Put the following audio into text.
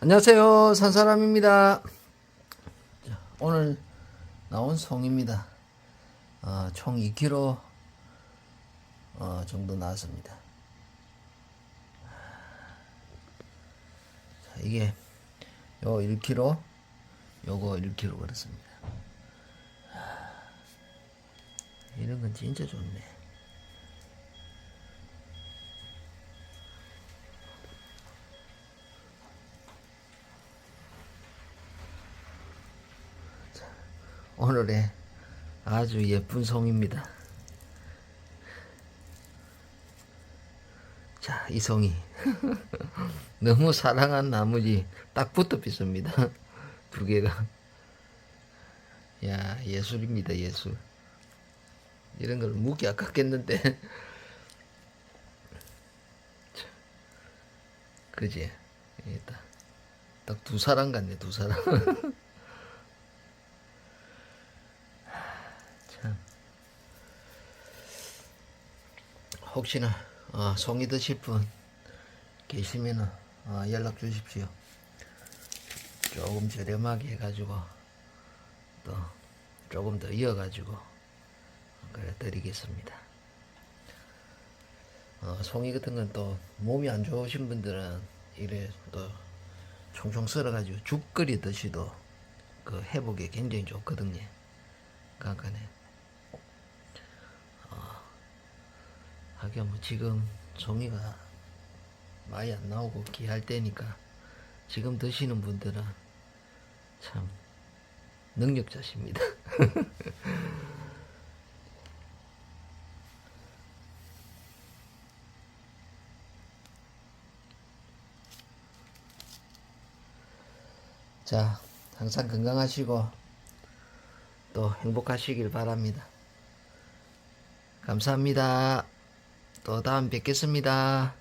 안녕하세요. 산사람입니다. 자, 오늘 나온 송입니다. 어, 총 2kg 어, 정도 나왔습니다. 자, 이게 요 1kg 요거 1kg 그렇습니다. 이런 건 진짜 좋네 오늘의 아주 예쁜 송입니다. 자, 이 송이. 너무 사랑한 나머지 딱 붙어 있습니다. 두 개가. 야, 예술입니다, 예술. 이런 걸 묵기 아깝겠는데. 자, 그지? 딱 두 사람 같네, 두 사람. 혹시나 어, 송이 드실 분 계시면 어, 연락 주십시오. 조금 저렴하게 해가지고 또 조금 더 이어가지고 그래 드리겠습니다. 어, 송이 같은 건 또 몸이 안 좋으신 분들은 이래 또 총총 썰어가지고 죽 끓여 드시도 그 회복에 굉장히 좋거든요. 그러니까 하긴 뭐 지금 종이가 많이 안 나오고 귀할 때니까 지금 드시는 분들은 참 능력자십니다. 자, 항상 건강하시고 또 행복하시길 바랍니다. 감사합니다. 또 다음 뵙겠습니다.